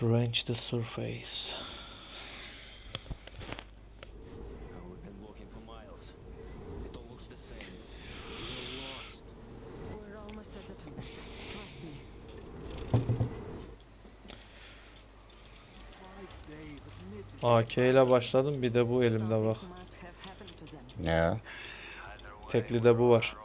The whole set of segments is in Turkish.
Range the surface. Now we've been walking for miles. It all looks the same. We're lost. We're almost at the tunnels. Trust me. Five days of knitting. AK ile başladım bir de bu elimde bak. Ne ya? Tekli de bu var.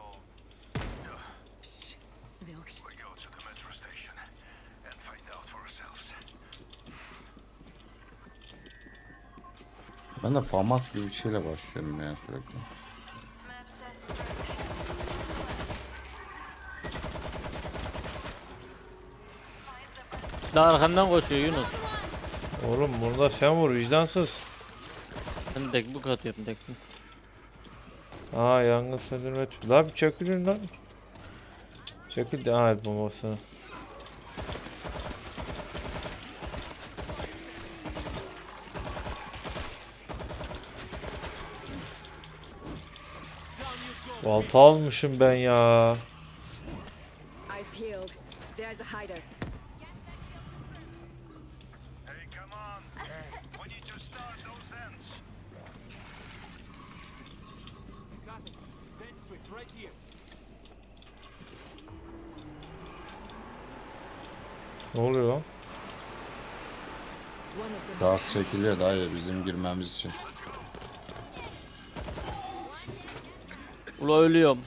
Famas gibi bir şeyle başlıyorum ya sürekli. Daha arkandan koşuyor Yunus. Oğlum burada sen vur vicdansız. Ben tek bu katıyorum tek. Aa yangın söndürme tüpü. La bir çökülün lan. Çökül de aa bombası. Balta almışım ben ya. Eyes peeled. There's a hider. Hey, come on! we need to start those ends. Got it. Vent switch right here. Ne oluyor lan? İs çekiliyor dayı bizim girmemiz için. Ula ölüyorum.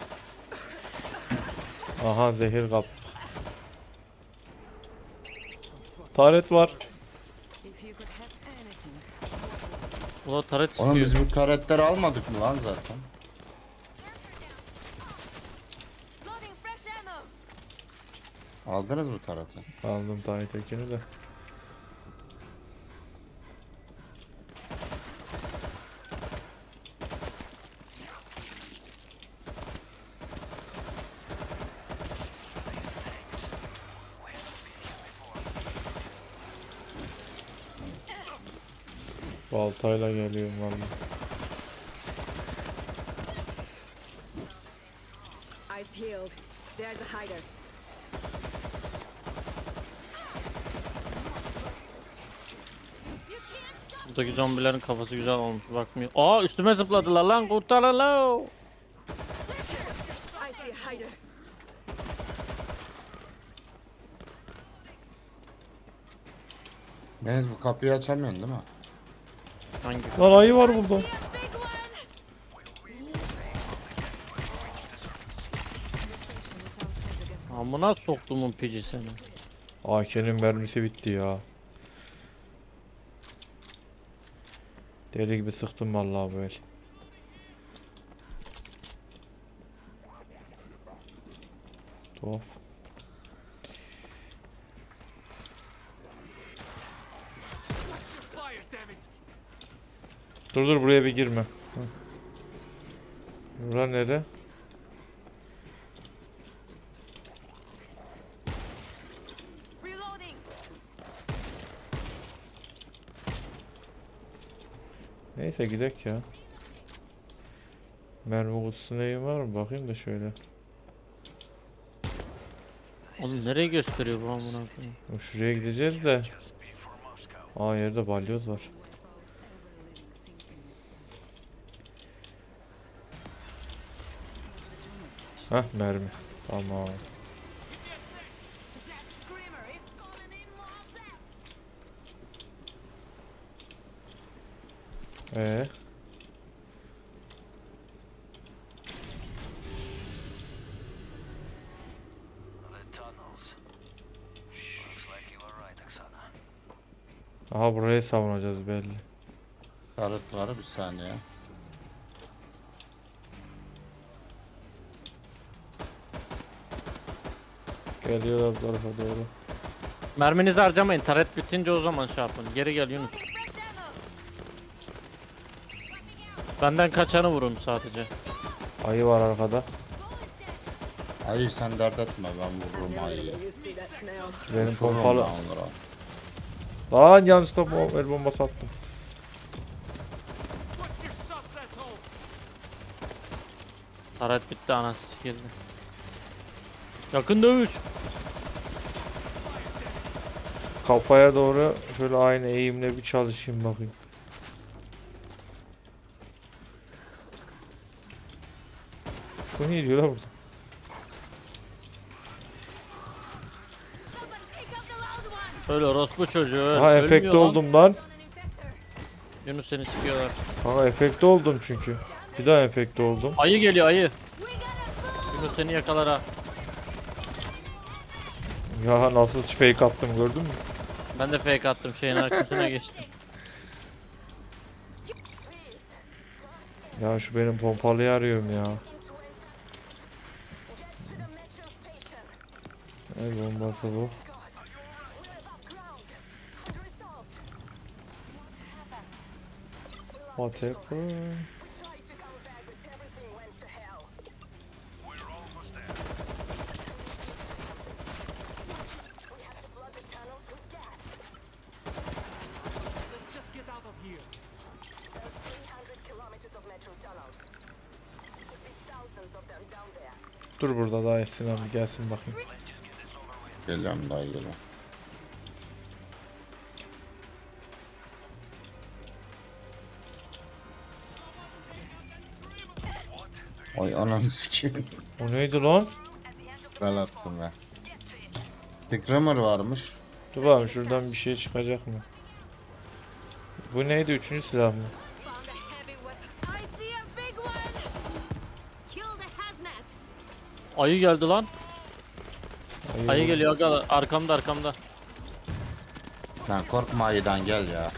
Aha zehir kap. Taret var. Ula taret Oğlum sıkıyor. biz bu karetleri almadık mı lan zaten? Aldınız mı tarafı? Aldım Taret'ekini de. Baltayla geliyorum valla. Eyes peeled. There's a hider. Buradaki zombilerin kafası güzel olmuş bakmıyor. Aa üstüme zıpladılar lan kurtarın lan. I see a hider. Deniz bu kapıyı açamıyorsun değil mi? Hangi? Lan ayı var burada. Amına soktumun pici seni. AK'nin mermisi bitti ya. Deli gibi sıktım vallahi böyle. Tuhaf. Fire, damn it! Dur dur buraya bir girme. Bura nere? Neyse gidek ya. Mermi kutusu neyi var mı? Bakayım da şöyle. Oğlum nereye gösteriyor bu amına koyayım? Şuraya gideceğiz de. Aa yerde balyoz var. Hah mermi. Tamam. Ee. Aha burayı savunacağız belli. Tarıt var bir saniye. Geliyorlar bu tarafa doğru. Merminizi harcamayın. Taret bitince o zaman şey yapın. Geri gel Yunus. Benden kaçanı vurun sadece. Ayı var arkada. Ayı sen dert etme ben vururum ayıyı. Benim pompalı. ben onları. Lan yanlışlıkla bu el bombası attım. Taret bitti anası sikildi. Yakın dövüş. kafaya doğru şöyle aynı eğimle bir çalışayım bakayım. Bu ne diyor lan burada? Öyle orospu çocuğu. Ha ölmüyor efekte lan. oldum lan. Yunus seni sikiyorlar. Ha efekte oldum çünkü. Bir daha efekte oldum. Ayı geliyor ayı. Yunus seni yakalar ha. Ya nasıl fake attım gördün mü? Ben de fake attım şeyin arkasına geçtim. Ya şu benim pompalıyı arıyorum ya. El bombası bu. What happened? Let's just get out of here. Dur burada daha Sinan bir gelsin bakayım. Geliyorum dayı geliyorum. Oy ananı sikeyim. O neydi lan? Ben attım ya. Screamer varmış. Dur bakalım şuradan bir şey çıkacak mı? Bu neydi? Üçüncü silah mı? Ayı geldi lan. Ayı Ayı geliyor aga arkamda arkamda. Lan korkma ayıdan gel ya.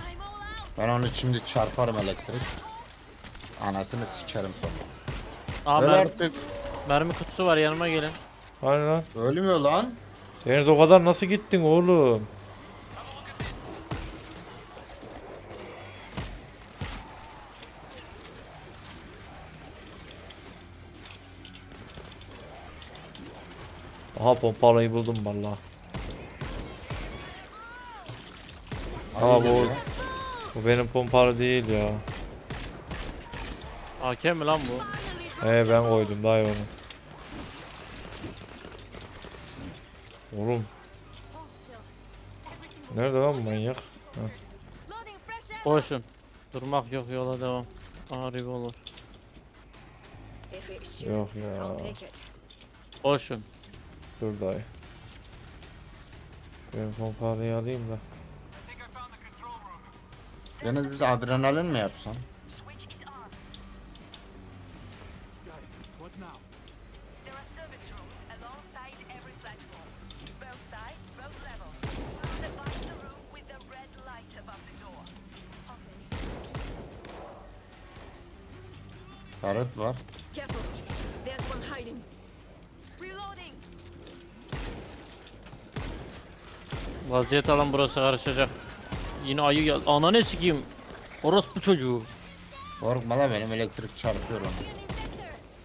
Ben onu şimdi çarparım elektrik. Anasını sikerim sonra. Aa Öl mer- artık. mermi kutusu var yanıma gelin. Hani lan? Ölmüyor lan. Deniz o kadar nasıl gittin oğlum? Aha pompalıyı buldum valla. Aa, bu-. Bu benim pompalı değil ya. AK mi lan bu? He ben koydum daha iyi onu. Oğlum nerede lan bu manyak? Koşun. Durmak yok yola devam. If it Yok ya. Koşun. Dur dayı. Ben pompalıyı alayım da. Deniz biz adrenalin mi yapsan? Vaziyet alan burası karışacak. Yine ayı geldi. Ana ne sikeyim? Orospu çocuğu. Korkma la benim elektrik çarpıyor onu.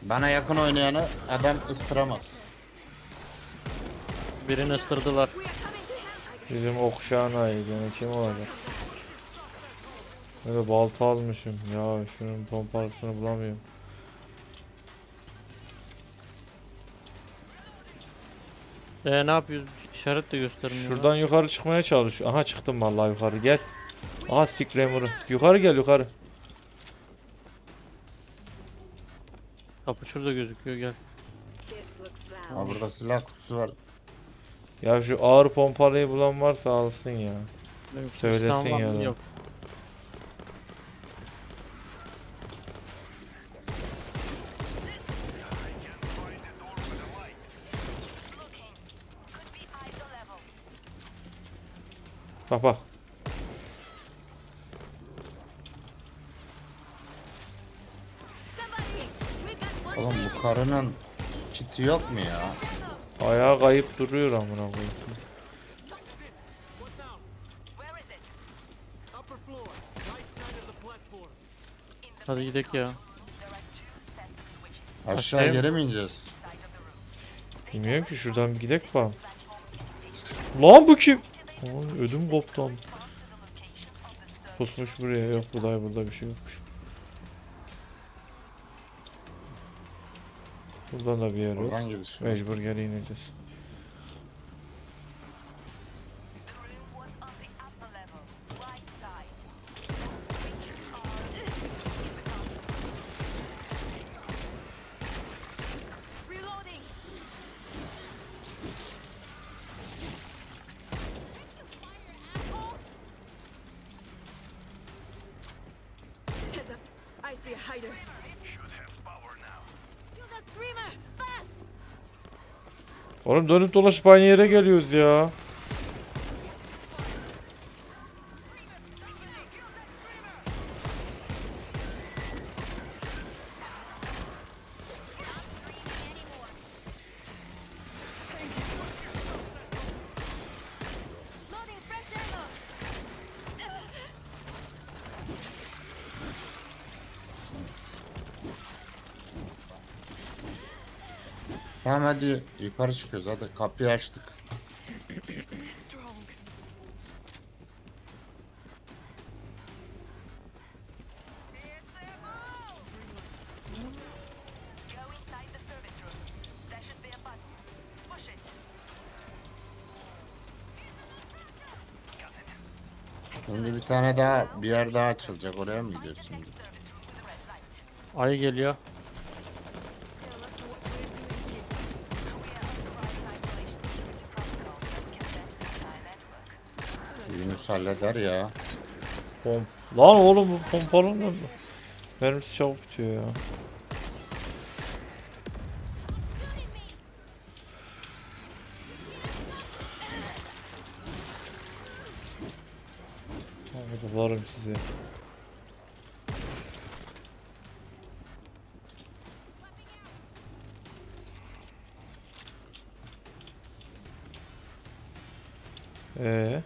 Bana yakın oynayanı adam ıstıramaz. Birini help! Bizim okşağın ayı gene kim olacak? Böyle balta almışım ya şunun pompalısını bulamıyorum. Ee ne yapıyoruz? İşaret de göstermiyor. Şuradan yukarı çıkmaya çalışıyor. Aha çıktım vallahi yukarı gel. Aha Screamer'ı. Yukarı gel yukarı. Kapı şurada gözüküyor gel. Ha burada silah kutusu var. Ya şu ağır pompalıyı bulan varsa alsın ya. Söylesin ya da. Yok. Bak bak. Oğlum bu karının kiti yok mu ya? Ayağı kayıp duruyor amına koyayım. Hadi gidelim ya. Aşağı Aşağıya- geri mi ineceğiz? Bilmiyorum ki şuradan bir gidelim bakalım. Lan bu kim? Aman ödüm koptu lan. Pusmuş buraya yok bu da burada bir şey yokmuş. Buradan da bir yer yok. Gidiş. var. Mecbur geri ineceğiz. Oğlum dönüp dolaşıp aynı yere geliyoruz ya. Tamam hadi yukarı çıkıyoruz hadi kapıyı açtık. Şimdi bir tane daha bir yer daha açılacak oraya mı gidiyorsun? Ayı geliyor. Halleder ya. Pom Lan oğlum bu pompalı ne? Mermisi çabuk bitiyor ya. Hadi varım size. Ee,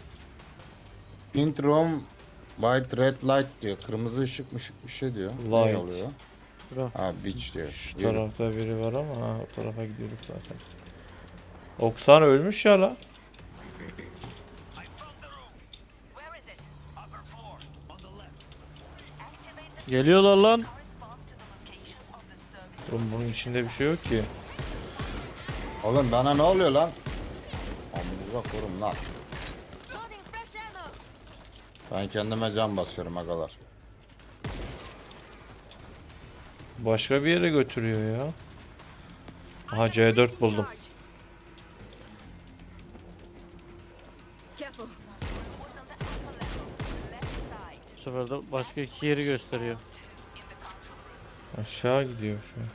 Int room white red light diyor. Kırmızı ışık mışık bir şey diyor. Light. Ne oluyor? Bura. Ha beach diyor. şu Yürü. tarafta biri var ama ha, o tarafa gidiyorduk zaten. Oksan ölmüş ya la. Geliyorlar lan. Oğlum bunun içinde bir şey yok ki. Oğlum bana ne oluyor lan? Amına korum lan. Ben kendime can basıyorum agalar. Başka bir yere götürüyor ya. Aha C4 buldum. Bu sefer de başka iki yeri gösteriyor. Aşağı gidiyor şu an.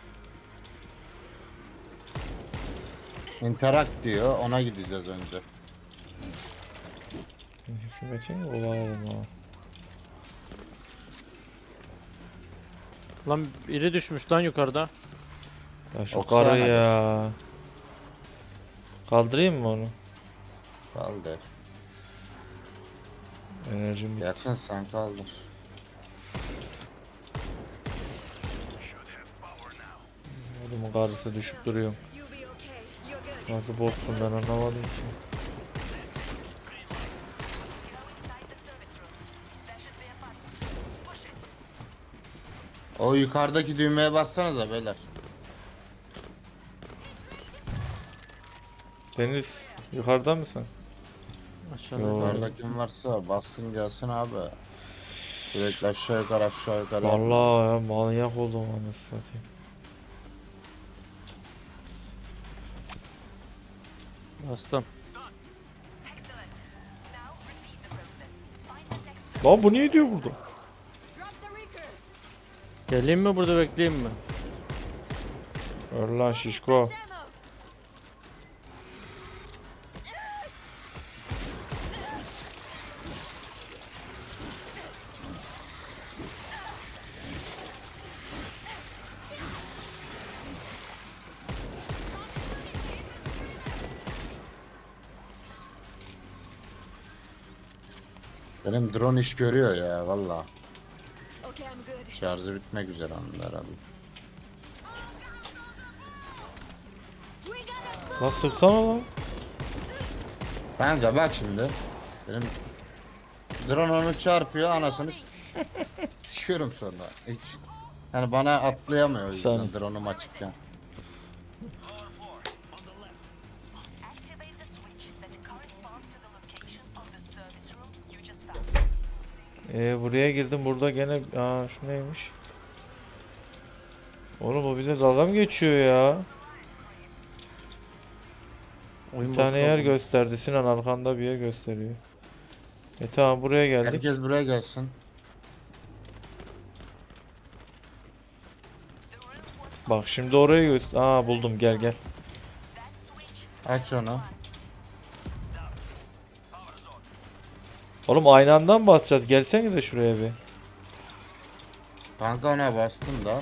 Interact diyor. Ona gideceğiz önce. Hükümetin olalım ha. Lan biri düşmüş lan yukarıda. Ya şu Oksana karı hadi. ya. Kaldırayım mı onu? Kaldır. Enerjim bitti. Yakın sen kaldır. Oğlum karısı düşüp duruyor. Nasıl bozsun ben anlamadım ki. O yukarıdaki düğmeye bassanıza beyler. Deniz yukarıda mısın? Aşağıda. Yo. Yukarıda kim varsa bassın gelsin abi. Sürekli aşağı yukarı aşağı yukarı. Vallahi ya manyak oldum anasını satayım. Bastım. Lan bu niye diyor burada? Geleyim mi burada bekleyeyim mi? Öl lan şişko. Benim drone iş görüyor ya valla. Şarjı bitmek üzere onun herhalde. Lan sıksana lan. Kanka bak şimdi. Benim drone onu çarpıyor anasını s- düşüyorum sonra. Hiç yani bana atlayamıyor o yüzden Sen- drone'um açıkken. Ee, buraya girdim burada gene aa şu neymiş? Oğlum o bize dalga mı geçiyor ya? Oyun Bir tane yer gösterdi Sinan arkanda bir yer gösteriyor. E tamam buraya geldik. Herkes buraya gelsin. Bak şimdi oraya göster. Aa buldum gel gel. Aç onu. Oğlum aynı anda mı basacağız? Gelsene de şuraya bir. Kanka ona bastım da.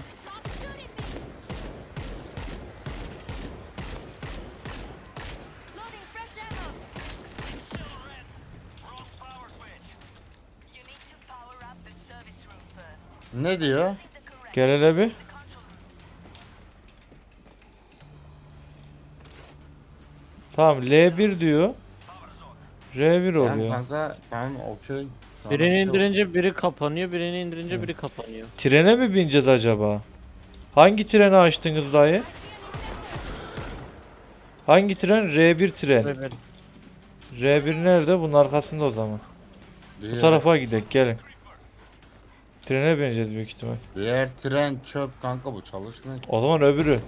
Ne diyor? Gel hele bir. Tamam L1 diyor. R1 Yani oluyor. kanka tamam okey. Şu an Birini okey. indirince biri kapanıyor, birini indirince biri kapanıyor. Trene mi bineceğiz acaba? Hangi treni açtınız dayı? Hangi tren? R1 tren. Evet. R1 nerede? Bunun arkasında o zaman. Bu Diğer, tarafa gidelim gelin. Trene bineceğiz büyük ihtimal. diğer tren çöp kanka bu çalışmıyor. O zaman öbürü.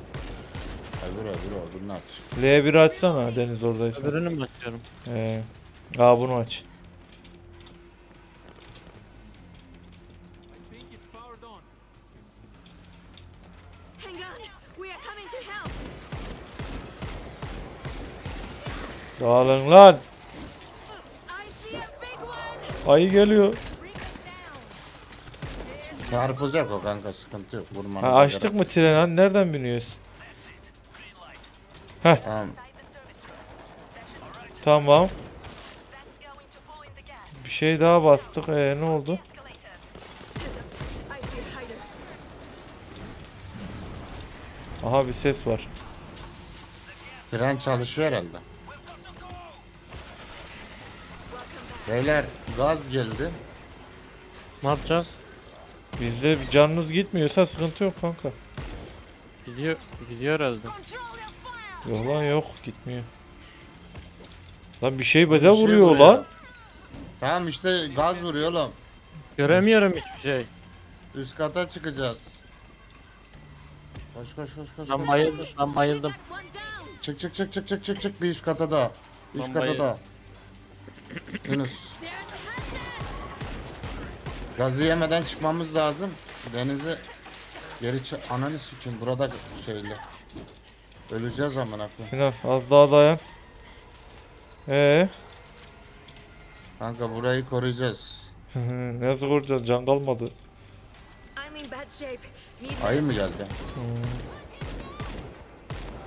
Öbür öbür öbürünü aç. L1 açsana Deniz oradaysa. Öbürünü mü açıyorum? Ee, aa bunu aç. Hang on. We are coming to help. Dağılın lan. I see a big one. Ayı geliyor. Çarpılacak o kanka sıkıntı yok. Vurmanıza Ha, açtık gerek mı yok. treni? Hani nereden biniyoruz? Tamam. Tamam. Şey daha bastık. Ee, ne oldu? Aha bir ses var. Tren çalışıyor herhalde. Beyler gaz geldi. Ne yapacağız? Bizde bir canınız gitmiyorsa sıkıntı yok kanka. Gidiyor, gidiyor herhalde. Yok lan yok gitmiyor. Lan bir şey bize şey vuruyor. lan. Tamam işte gaz vuruyor oğlum. Göremiyorum hiçbir şey. Üst kata çıkacağız. Koş koş koş koş. Ben koş. bayıldım, ben bayıldım. Çık çık çık çık çık çık çık bir üst kata daha. Üst Ben kata bayıldım. daha. Yunus. Gazı yemeden çıkmamız lazım. Denizi geri ç ananı sikin burada şeyle. Öleceğiz amına koyayım. Sinan az daha dayan. Ee, Kanka burayı koruyacağız. nasıl kuracağız? Can kalmadı. Ayı mı geldi?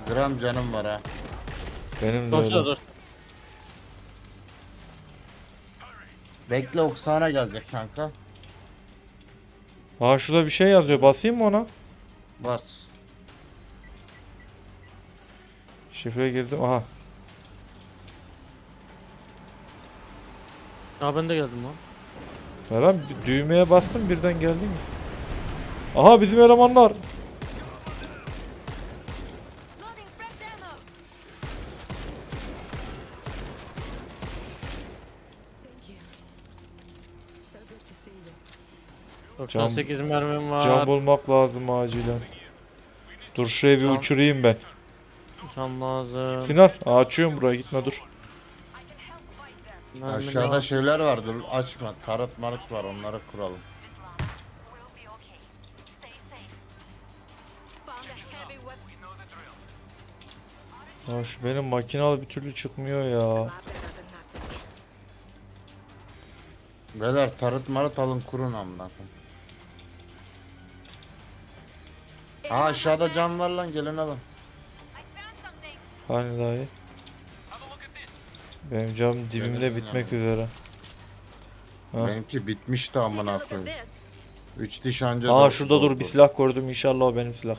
Gram canım var ha. Benim de Dur dur öyle. dur. Bekle Oksana gelecek kanka. Aa şurada bir şey yazıyor. Basayım mı ona? Bas. Şifre girdim. Aha. Aa ben de geldim lan. Ya bir düğmeye bastım birden geldi mi? Aha bizim elemanlar. You. 98 mermim var. Can bulmak lazım acilen. Dur şuraya bir uçurayım ben. Can lazım. Sinan açıyorum buraya gitme dur. Aşağıda şeyler var dur açma. Tarot marık var onları kuralım. Ya şu benim makinalı bir türlü çıkmıyor ya. Beyler tarot marıt alın kurun amına. Aa aşağıda cam var lan gelin alın. Hani dahi. Benim canım dibimde Benim bitmek üzere. Ha. Benimki bitmişti amına koyayım. this. Üç diş anca Aa şurada dur bir silah gördüm inşallah o benim silah.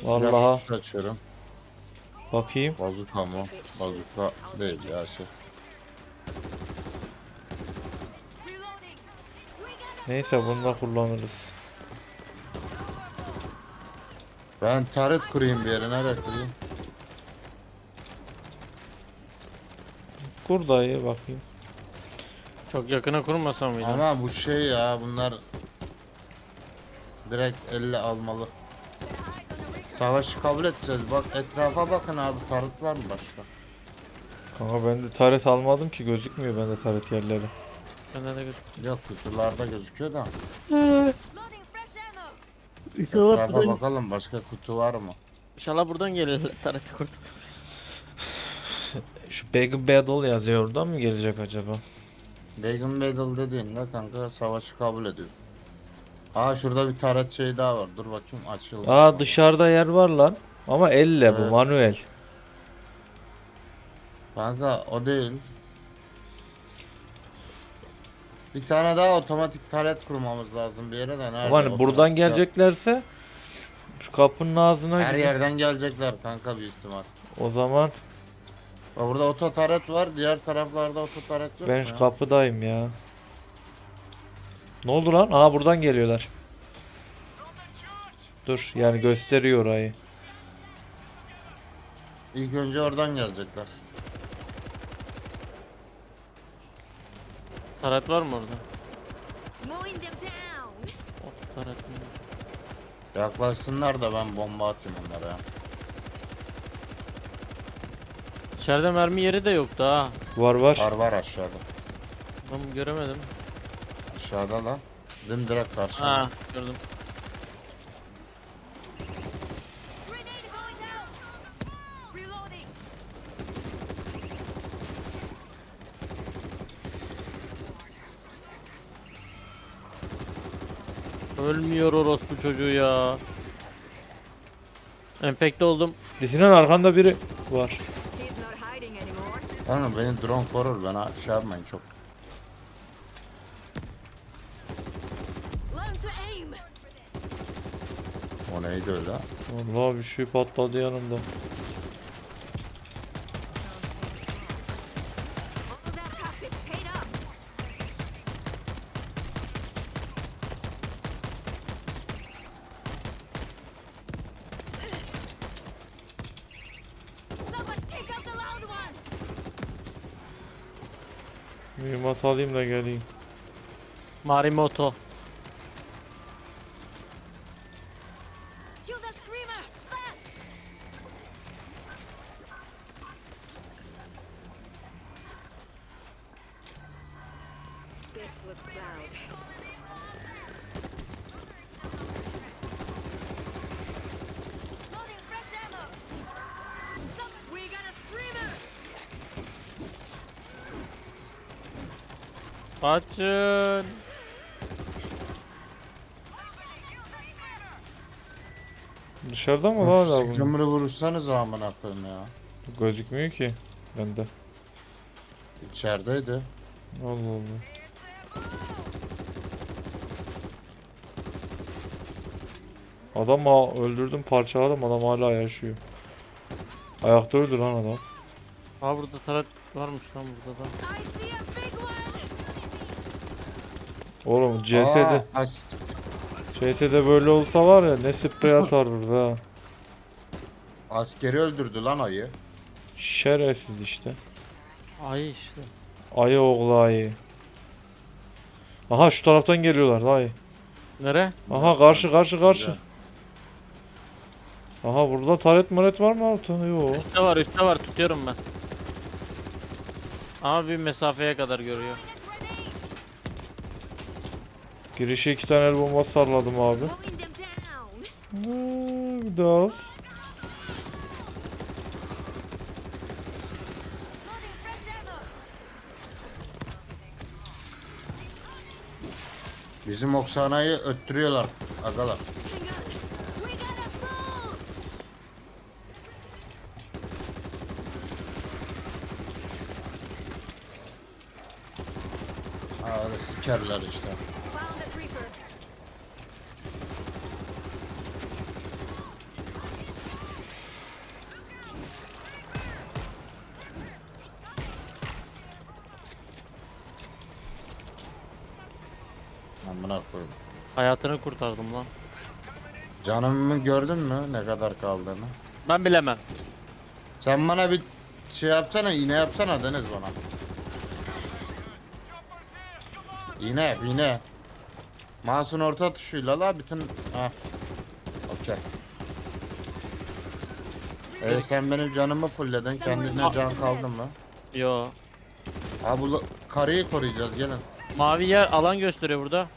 Silah Vallahi kutusu açıyorum. bakayım. Bazuka mı? Bazuka değil ya şey. Neyse bunu da kullanırız. Ben tarot kurayım bir yere nereye kurayım? Kur dayı bakayım. Çok yakına kurmasam mıydı? Ama bu şey ya bunlar direkt elle almalı. Savaşı kabul edeceğiz. Bak etrafa bakın abi tarot var mı başka? Kanka ben de taret almadım ki gözükmüyor bende taret yerleri. Bende de göz- Yok kutularda gözüküyor da. İnşallah Etrafa bakalım başka kutu var mı? inşallah buradan gelirler. Tarete kurtuldum. Big Battle yazıyor oradan mı gelecek acaba? Bacon Battle dediğinde kanka savaşı kabul ediyor. Aa şurada bir taret şey daha var. Dur bakayım açıldı. Aa dışarıda yer var lan. Ama elle bu Evet. manuel. Kanka o değil. Bir tane daha otomatik taret kurmamız lazım bir yere de nerede? Ama hani buradan otomatik geleceklerse şu kapının ağzına Her gidin. yerden gelecekler kanka büyük ihtimal. O zaman Burada oto taret var. Diğer taraflarda oto taret yok ben mu şu ya? kapıdayım ya. Ne oldu lan? Aa buradan geliyorlar. Dur yani gösteriyor orayı. İlk önce oradan gelecekler. Taret var mı orada? Mowing them down. Taret mi? Yaklaşsınlar da ben bomba atayım onlara ya. İçeride mermi yeri de yoktu ha. Var var. Var var aşağıda. Ben göremedim. Aşağıda lan. Dim direkt karşıda. Ha gördüm. Grenade going out. Reloading. Ölmüyor orospu çocuğu ya. Enfekte oldum. Sinan arkanda biri var. Kanka beni drone korur bana şey yapmayın çok. O neydi öyle? Allah bir şey patladı yanımda. Mühimmat alayım da geleyim. Marimoto. Dışarıda mı lan hala bu? Sıkımrı vurursanız amına koyayım ya. Gözükmüyor ki bende. İçerideydi. Allah Allah. Adam ha- öldürdüm parçaladım adam hala yaşıyor. Ayakta öldü lan adam. Aa burada taret varmış lan burada da. Oğlum CS'de Aa, as- CS'de böyle olsa var ya ne sprey atar burada ha. askeri öldürdü lan ayı. Şerefsiz işte. Ay işte. Ayı oğlu ayı. Aha şu taraftan geliyorlar dayı. Nere? Aha karşı karşı karşı. Aha burada taret maret var mı altında? Yok. Üstte var üstte var tutuyorum ben. Ama bir mesafeye kadar görüyor. Girişe iki tane el bombası salladım abi. Ha, bir daha ammo. Bizim Oksana'yı öttürüyorlar agalar. Öyle sikerler işte. Found a creeper. Amına koyayım. Hayatını kurtardım lan. Canımı gördün mü ne kadar kaldığını? Ben bilemem. Sen bana bir şey yapsana iğne yapsana Deniz bana. İğne yap iğne. Mouse'un orta tuşuyla la bütün... Ha. Okey. Ee, sen benim canımı fullledin. Kendine can kaldı mı? Yo. Ha bu karıyı koruyacağız gelin. Mavi yer alan gösteriyor burada.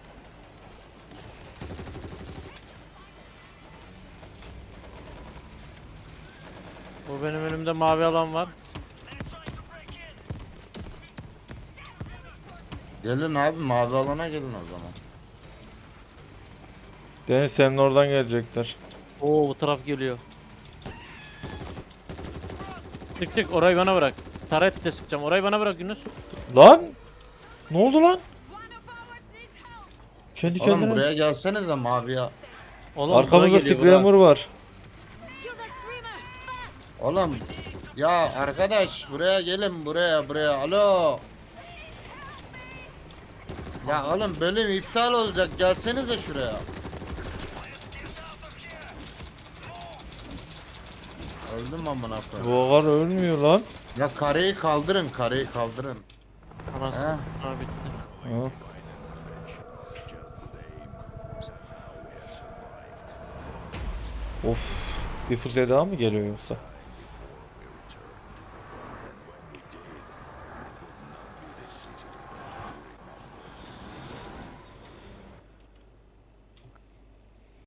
Önümde mavi alan var. Gelin abi mavi alana gelin o zaman. Deniz senin oradan gelecekler. Oo bu taraf geliyor. Çık çık orayı bana bırak. Taret de sıkacağım. Orayı bana bırak Yunus. Lan! Ne oldu lan? Kendi Oğlum kendine. buraya gelsenize maviye. Oğlum bura Arkamızda geliyor, bura. Screamer var. Kill the screamer. Fast. Oğlum ya arkadaş buraya gelin buraya buraya alo. Ya oğlum bölüm iptal olacak gelsenize şuraya. Öldüm amına koyayım. Bu ağır ölmüyor lan. Ya kareyi kaldırın kareyi kaldırın. He. Ha bitti. Ha. Of. Bir füze daha mı geliyor yoksa?